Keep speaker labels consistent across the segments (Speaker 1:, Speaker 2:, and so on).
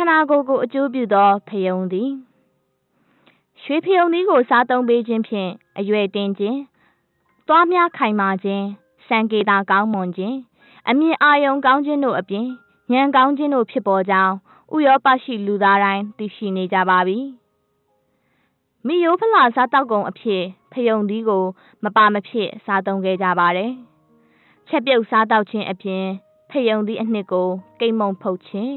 Speaker 1: န္ဓာကိုယ်ကိုအကျိုးပြုသောဖယုံသည်ရွှေဖယုံသည်ကိုစားသုံးပေးခြင်းဖြင့်အရွယ်တင်ခြင်းသွားများခိုင်မာခြင်းစံကေတာကောင်းမွန်ခြင်းအမြင်အာရုံကောင်းခြင်းတို့အပြင်ဉာဏ်ကောင်းခြင်းတို့ဖြစ်ပေါ်ကြောင်းဥရောပရှိလူသားတိုင်းသိရှိနေကြပါပြီမိယိုဖလာစားတောက်ကုန်အဖြစ်ဖယုံသီးကို မပါမဖြစ်စားသုံးခဲ့ကြပါတယ်ချက်ပြုတ်စားတောက်ခြင်းအပြင် ဖယုံသီးအနှစ်ကိုကိတ်မုံဖုတ်ခြင်း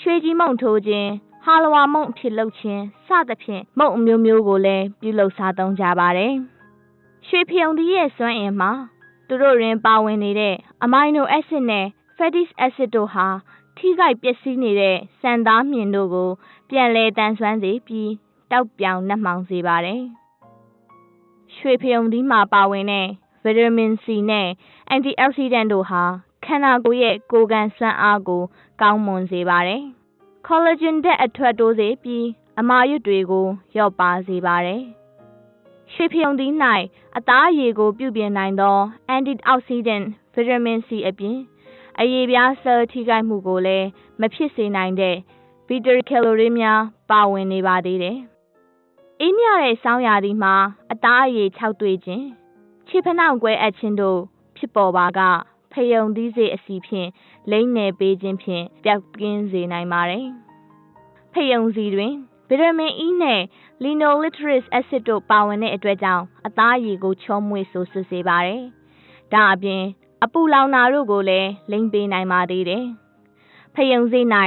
Speaker 1: ရွှေကြီးမုံထိုးခြင်းဟာလဝါမုံဖြစ်လုပ်ခြင်းစသဖြင့်မုံအမျိုးမျိုးကိုလည်းပြုလုပ်စားသုံးကြပါတယ်ရွှေဖယုံသီးရဲ့စွမ်းအင်မှာသူတို့တွင်ပါဝင်နေတဲ့အမိုင်နိုအက်ဆစ်နဲ့ fatty acid တို့ဟာထိခိုက်ပျက်စီးနေတဲ့စံသားမြင်တို့ကို ပြန်လည်တန်ဆွမ်းစေပြီးတောက်ပြောင်နှက်မှောင်စေပါတယ်။ရွှေဖယုံသီးမှာပါဝင်တဲ့ဗီတာမင် C နဲ့ antioxidant တို့ဟာ ခန္ဓာကိုယ်ရဲ့ကိုယ်ခံစွမ်းအားကို ကောင်းမွန်စေပါတယ်။ collagen ဓာတ်အထွက်တိုးစေပြီးအမာရွတ်တွေကို လျော့ပါစေပါတယ်။ရွှေဖယုံသီး၌အသားအရည်ကို ပြုပြင်နိုင်သော antioxidant ဗီတာမင် C အပြင် အရေပြားဆဲလ်ထိခိုက်မှုကိုလည်းမဖြစ်စေနိုင်တဲ့ဗီတာကယ်လိုရီများ ပါဝင်နေပါသေးတယ်။အေးမြတဲ့ဆောင်းရာသီမှာ အသားအရည်ခြောက်သွေ့ခြင်းခြေဖနှောင့်ကွဲအပ်ခြင်းတို့ဖြစ်ပေါ်ပါက ဖယုံသီးစေအစီဖြင့်လိမ့်နယ်ပေးခြင်းဖြင့်ပျောက်ကင်းစေနိုင်ပါတယ်။ဖယုံစီတွင်ဗီတာမင် E နဲ့ linolitris acid တို့ပါဝင်တဲ့အတွက်ကြောင့်အသားရည်ကိုချောမွေ့ဆိုးစစ်စေပါတယ်။ဒါအပြင်အပူလောင်နာတို့ကိုလည်းလိမ့်ပေးနိုင်ပါသေးတယ်။ဖယုံစိတ်၌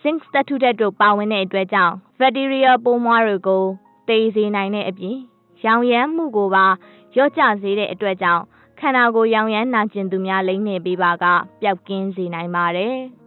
Speaker 1: ဇင့်သတ္တုဓာတ်တို့ပါဝင်တဲ့အတွက်ကြောင့်ဘက်တီးရီးယားပိုးမွှားတွေကိုတေးစေနိုင်တဲ့အပြင်ရောင်ရမ်းမှုကိုပါလျော့ကျစေတဲ့အတွက်ကြောင့် ခန္ဓာကိုယ်ရောင်ရမ်းနာကျင်သူများလိမ့်နေပေးပါကပျောက်ကင်းစေနိုင်ပါတယ်။